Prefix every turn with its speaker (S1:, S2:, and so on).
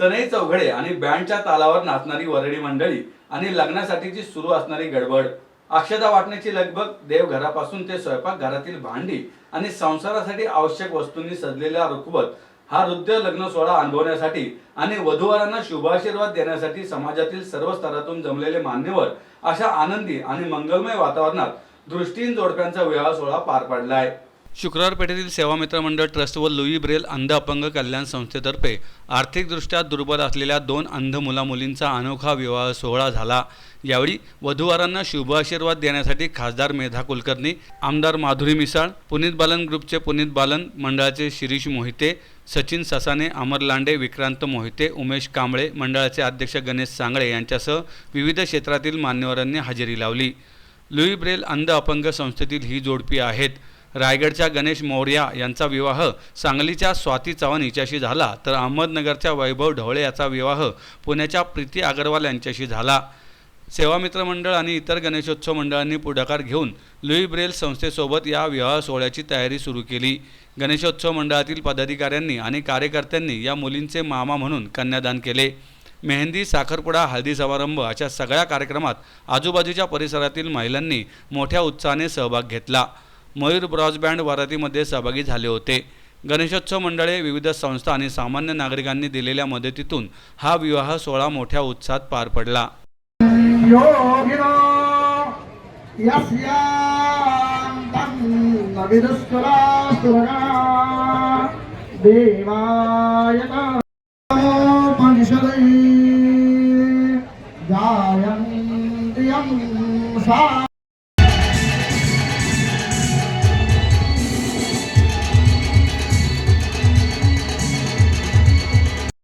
S1: सनई चौघडे आणि बँडच्या तालावर नाचणारी वरडी मंडळी आणि लग्नासाठीची सुरू असणारी गडबड. अक्षता वाटण्याची लगबग देवघरापासून ते स्वयंपाक घरातील भांडी आणि संसारासाठी आवश्यक वस्तूंनी सजलेला रुखवत हा हृदय लग्न सोहळा अनुभवण्यासाठी आणि वधूवरांना शुभाशीर्वाद देण्यासाठी समाजातील सर्व स्तरातून जमलेले मान्यवर अशा आनंदी आणि मंगलमय वातावरणात दृष्टीन जोडप्यांचा विवाह सोहळा पार पडलाय. शुक्रवार पेठेतील सेवा मित्र मंडळ ट्रस्ट व लुई ब्रेल अंध अपंग कल्याण संस्थेतर्फे आर्थिकदृष्ट्या दुर्बल असलेल्या दोन अंध मुलामुलींचा अनोखा विवाह सोहळा झाला. यावेळी वधूवरांना शुभ आशीर्वाद देण्यासाठी खासदार मेधा कुलकर्णी आमदार माधुरी मिसाळ पुनीत बालन ग्रुपचे पुनीत बालन मंडळाचे शिरीष मोहिते सचिन ससाने अमर लांडे विक्रांत मोहिते उमेश कांबळे मंडळाचे अध्यक्ष गणेश सांगळे यांच्यासह विविध क्षेत्रातील मान्यवरांनी हजेरी लावली. लुई ब्रेल अंध अपंग संस्थेतील ही जोडपी आहेत. रायगडच्या गणेश मौर्या यांचा विवाह सांगलीच्या स्वाती चव्हाण हिच्याशी झाला तर अहमदनगरच्या वैभव ढवळे याचा विवाह पुण्याच्या प्रीती अगरवाल यांच्याशी झाला. सेवामित्र मंडळ आणि इतर गणेशोत्सव मंडळांनी पुढाकार घेऊन लुई ब्रेल संस्थेसोबत या विवाह सोहळ्याची तयारी सुरू केली. गणेशोत्सव मंडळातील पदाधिकाऱ्यांनी आणि कार्यकर्त्यांनी या मुलींचे मामा म्हणून कन्यादान केले. मेहंदी साखरपुडा हळदी समारंभ अशा सगळ्या कार्यक्रमात आजूबाजूच्या परिसरातील महिलांनी मोठ्या उत्साहाने सहभाग घेतला. मयूर ब्रॉजबँड वारातीमध्ये वरातीमध्ये सहभागी झाले होते. गणेशोत्सव मंडळे विविध संस्था आणि सामान्य नागरिकांनी दिलेल्या मदतीतून हा विवाह सोहळा मोठ्या उत्साहात पार पडला.